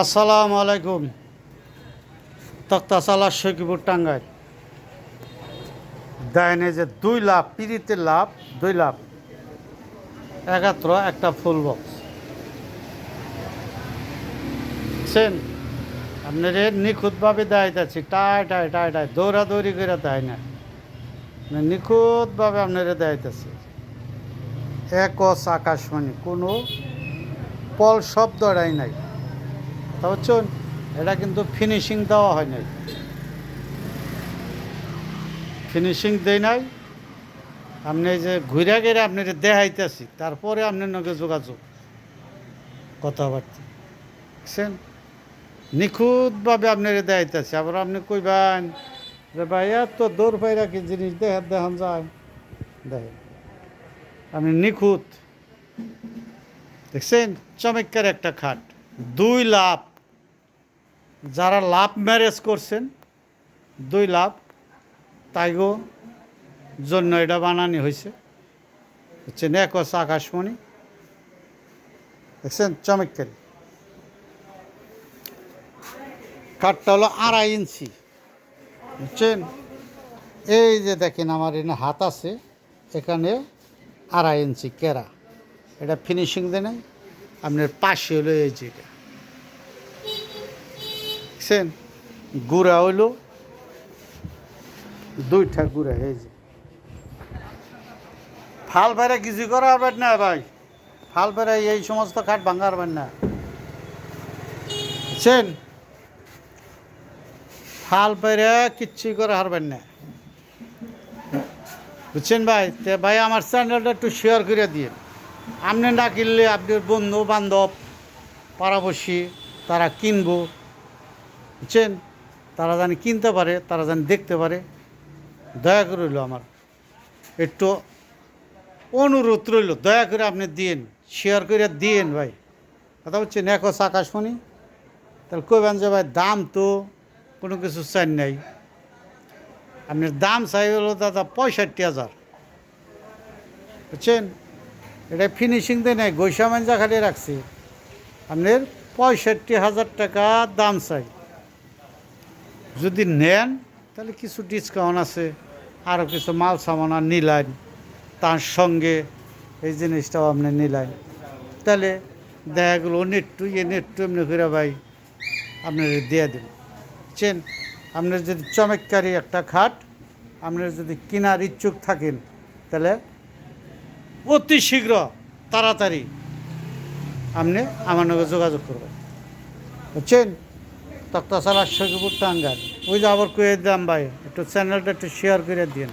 আসসালামু আলাইকুম। তক্তাশালা সৈকিপুর টাঙ্গাইল। দেয়নে যে দুই লাভ পিড়িতে লাভ দুই লাভ একাত্র একটা ফুল বক্স সেন, আপনার নিখুঁতভাবে দেখাইতেছি। টাই টাই টাই টাই দৌড়াদৌড়ি করে দেয় না। মানে নিখুঁতভাবে আপনারা দেখাইতেছি। একস আকাশবাণী কোনো পল শব্দটাই নাই। বুঝছেন এটা কিন্তু ফিনিশিং দেওয়া হয় নাই। ফিনিশিং দেয় নাই। আপনি যে ঘুরে গেলে আপনার দেখাইতেছি, তারপরে আপনার নগে যোগাযোগ, কথাবার্তা। বুঝছেন? নিখুঁতভাবে আপনার দেখাইতেছি। আবার আপনি কইবেন যে, ভাই, এত দৌড় পাইরা কি জিনিস দেখা, দেখান যায়? দেখেন, আপনি নিখুঁত। দেখছেন? চমৎকার একটা খাট। দুই লাভ। যারা লাভ ম্যারেজ করছেন, দুই লাভ। তাইগো জন্য এটা বানানি হয়েছে হচ্ছে নেকস আকাশমণি। দেখছেন? চমৎকার। কাঠটা হলো আড়াই ইঞ্চি। বুঝছেন? এই যে দেখেন আমার এখানে হাত আছে, এখানে আড়াই ইঞ্চি কেরা। এটা ফিনিশিং দেয় নাই আপনার পাশে হলো এই এটা। দেখছেন? গুড়া হইল দুইটা গুড়া, এই যে। ফাল বেড়া কিছু করা হবেন না ভাই। ফাল বেড়া এই সমস্ত কাঠ ভাঙা হবেন না। বুঝছেন ফাল বেড়া কিচ্ছু করা হারবেন না। বুঝছেন ভাই? তে ভাই, আমার চ্যানেলটা একটু শেয়ার করে দিয়ে আপনি না কিনলে আপনার বন্ধু, বান্ধব পাড়াবসী তারা কিনবো। বুঝছেন? তারা জানি কিনতে পারে, তারা জানি দেখতে পারে। দয়া করে রইল আমার। একটু অনুরোধ রইল, দয়া করে আপনি দিন শেয়ার করে দিন ভাই। কথা হচ্ছে নেকস আকাশমণি। তাহলে কইবেন যে ভাই, দাম তো কোনো কিছু চাই নাই। আপনার দাম চাই হলো দাদা পঁয়ষট্টি হাজার। বুঝছেন? এটা ফিনিশিং দিয়ে নাই গৈসা মাঞ্জা খালি রাখছি। আপনার পঁয়ষট্টি হাজার টাকা দাম চাই। যদি নেন, তাহলে কিছু ডিসকাউন্ট আছে আরও কিছু মাল সামানা নিলেন, তার সঙ্গে এই জিনিসটাও আপনি নিলেন। তাহলে দেখা গেলো নেট্টু ইয়ে নেট্টু এমনি করে ভাই, আপনার দিয়ে দেন। চেন, আপনার যদি চমৎকারী একটা খাট, আপনার যদি কেনার ইচ্ছুক থাকেন, তাহলে অতি শীঘ্র, তাড়াতাড়ি আপনি আমার নগে যোগাযোগ করবেন বুঝছেন? তক্তাশালা সখীপুর টাঙ্গার ওই যে আবার কয়ে দাম ভাই, একটু চ্যানেলটা একটু শেয়ার করে দিন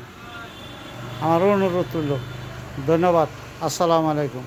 আমার অনুরোধ রইল। ধন্যবাদ। আসসালামু আলাইকুম।